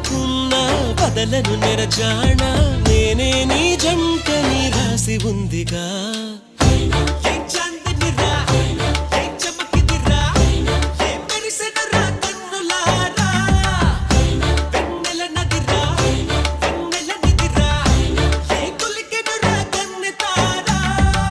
అనుకున్న కథలను నెరజాణ నేనే నీ జంట నీ రాసి ఉందిగా.